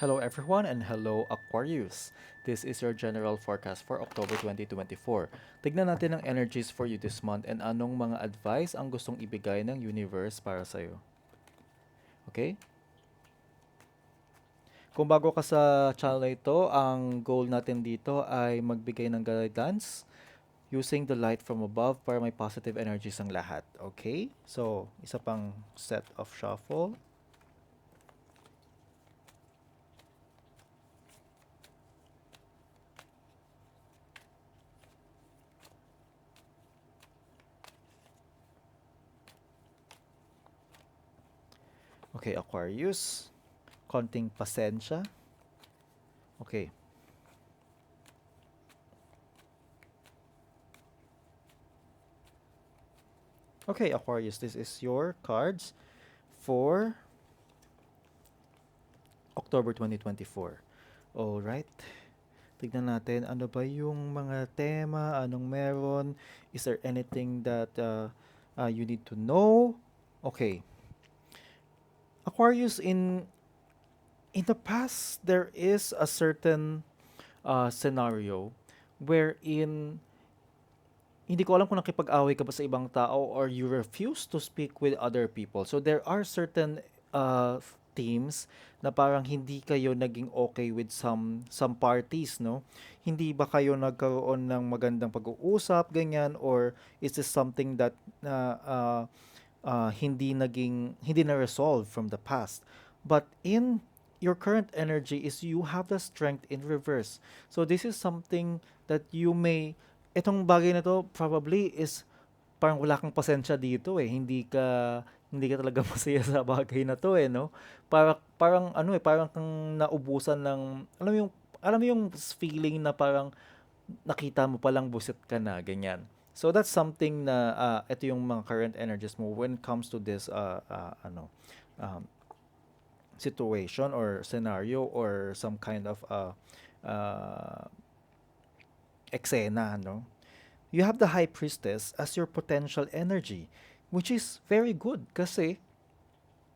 Hello everyone and hello Aquarius. This is your general forecast for October 2024. Tignan natin ang energies for you this month and anong mga advice ang gustong ibigay ng universe para sa'yo. Okay? Kung bago ka sa channel na ito, ang goal natin dito ay magbigay ng guidance using the light from above para may positive energies ang lahat. Okay? So, isa pang set of shuffle. Okay, Aquarius. Konting pasensya. Okay. Okay, Aquarius, this is your cards for October 2024. All right. Tignan natin ano ba yung mga tema, anong meron, is there anything that uh, uh, you need to know? Okay. Aquarius in in the past there is a certain uh, scenario wherein hindi ko alam kung nakipag-away ka ba sa ibang tao or you refuse to speak with other people. So there are certain uh, teams na parang hindi kayo naging okay with some some parties, no? Hindi ba kayo nagkaroon ng magandang pag-uusap, ganyan, or is this something that na uh, uh, hindi naging hindi na resolve from the past? But in your current energy is you have the strength in reverse. So this is something that you may itong bagay na to probably is parang wala kang pasensya dito eh. Hindi ka hindi ka talaga masaya sa bagay na to eh, no? Para parang ano eh, parang kang naubusan ng alam mo yung alam mo yung feeling na parang nakita mo palang busit ka na, ganyan. So that's something na uh, ito yung mga current energies mo when it comes to this uh, uh, ano um, situation or scenario or some kind of uh, uh, eksena, no? You have the High Priestess as your potential energy, which is very good kasi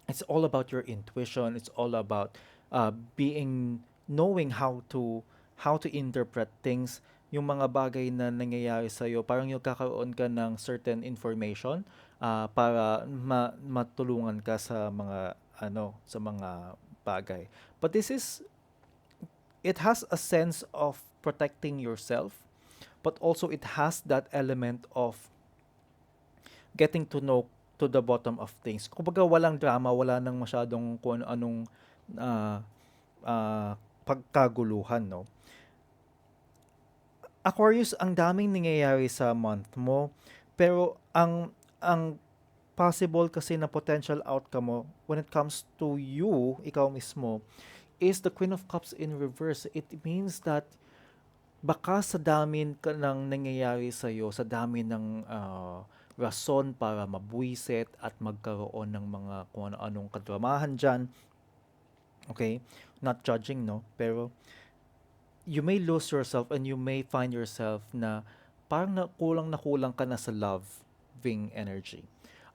it's all about your intuition. It's all about uh, being knowing how to how to interpret things yung mga bagay na nangyayari sa iyo parang yung kakaroon ka ng certain information uh, para ma- matulungan ka sa mga ano sa mga bagay but this is it has a sense of protecting yourself but also it has that element of getting to know to the bottom of things. Kumbaga walang drama, wala nang masyadong kung anong uh, uh, pagkaguluhan, no? Aquarius, ang daming nangyayari sa month mo, pero ang ang possible kasi na potential outcome mo when it comes to you, ikaw mismo, is the Queen of Cups in reverse. It means that baka sa dami ka ng nangyayari sa iyo, sa dami ng uh, rason para mabuisit at magkaroon ng mga kung ano-anong kadramahan dyan. Okay? Not judging, no? Pero you may lose yourself and you may find yourself na parang na, kulang na kulang ka na sa loving energy.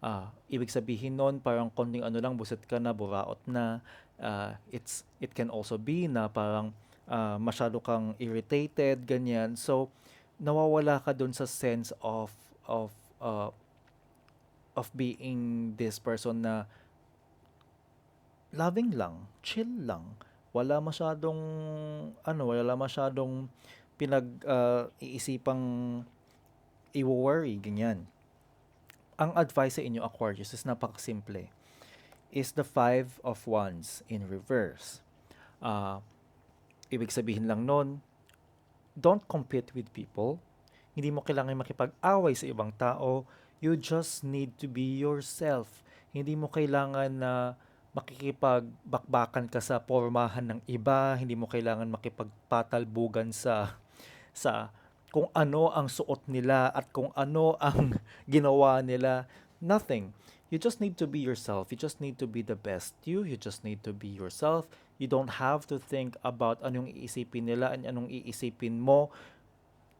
Uh, ibig sabihin nun, parang konting ano lang, buset ka na, buraot na. Uh, it's, it can also be na parang uh, masyado kang irritated, ganyan. So, nawawala ka dun sa sense of, of, uh, of being this person na loving lang, chill lang, wala masyadong ano, wala masyadong pinag uh, iisipang i-worry ganyan. Ang advice sa inyo Aquarius is napakasimple. Is the five of wands in reverse. Uh, ibig sabihin lang nun, don't compete with people. Hindi mo kailangan makipag-away sa ibang tao. You just need to be yourself. Hindi mo kailangan na uh, makikipagbakbakan ka sa pormahan ng iba, hindi mo kailangan makipagpatalbugan sa sa kung ano ang suot nila at kung ano ang ginawa nila. Nothing. You just need to be yourself. You just need to be the best you. You just need to be yourself. You don't have to think about anong iisipin nila and anong iisipin mo.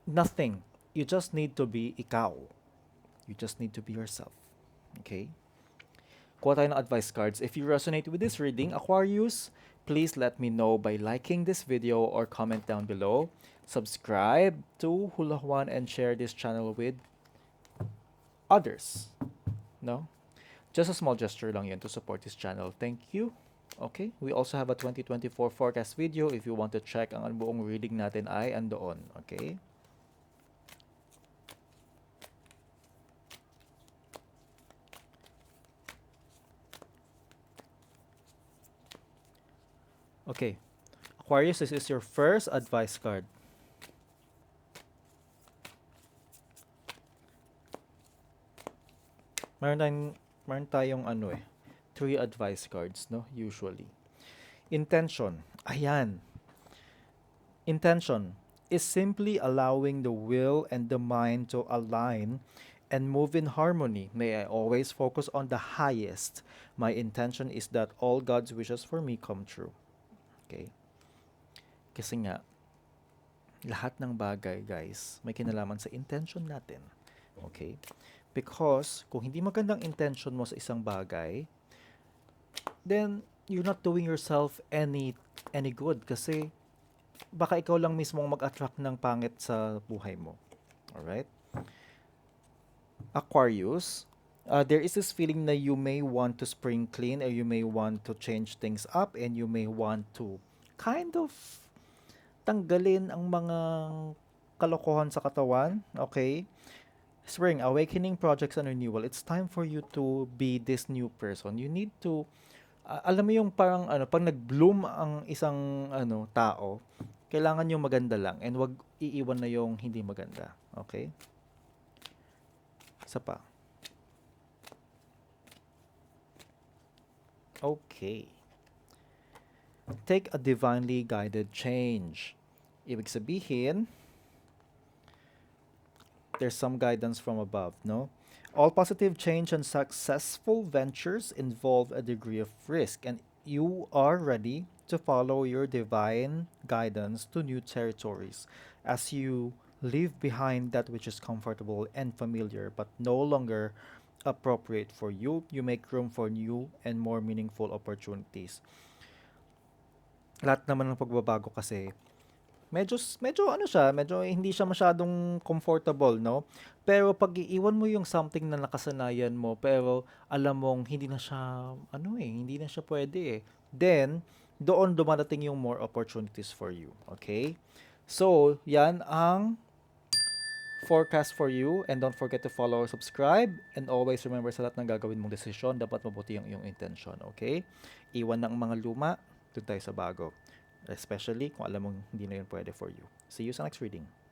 Nothing. You just need to be ikaw. You just need to be yourself. Okay? Kuha tayo ng advice cards. If you resonate with this reading, Aquarius, please let me know by liking this video or comment down below. Subscribe to Hula Juan and share this channel with others. No? Just a small gesture lang yan to support this channel. Thank you. Okay, we also have a 2024 forecast video. If you want to check ang buong reading natin ay andoon. Okay? Okay. Aquarius, this is your first advice card. Meron tayong, meron tayong ano eh, three advice cards, no? Usually. Intention. Ayan. Intention is simply allowing the will and the mind to align and move in harmony. May I always focus on the highest. My intention is that all God's wishes for me come true. Okay? Kasi nga, lahat ng bagay, guys, may kinalaman sa intention natin. Okay? Because, kung hindi magandang intention mo sa isang bagay, then, you're not doing yourself any any good kasi baka ikaw lang mismo ang mag-attract ng pangit sa buhay mo. Alright? Aquarius, uh, there is this feeling na you may want to spring clean or you may want to change things up and you may want to kind of tanggalin ang mga kalokohan sa katawan. Okay? Spring, awakening projects and renewal. It's time for you to be this new person. You need to a- alam mo yung parang ano, pag nag-bloom ang isang ano tao, kailangan yung maganda lang and wag iiwan na yung hindi maganda. Okay? Isa pa. Okay. Take a divinely guided change. Ibig sabihin, there's some guidance from above, no? All positive change and successful ventures involve a degree of risk, and you are ready to follow your divine guidance to new territories as you leave behind that which is comfortable and familiar but no longer appropriate for you. You make room for new and more meaningful opportunities. Lahat naman ng pagbabago kasi medyo medyo ano siya, medyo hindi siya masyadong comfortable, no? Pero pag iiwan mo yung something na nakasanayan mo, pero alam mong hindi na siya ano eh, hindi na siya pwede eh. Then doon dumadating yung more opportunities for you, okay? So, yan ang forecast for you and don't forget to follow or subscribe and always remember sa lahat ng gagawin mong desisyon, dapat mabuti yung iyong intention, okay? Iwan ng mga luma, doon tayo sa bago. Especially kung alam mong hindi na yun pwede for you. See you sa next reading.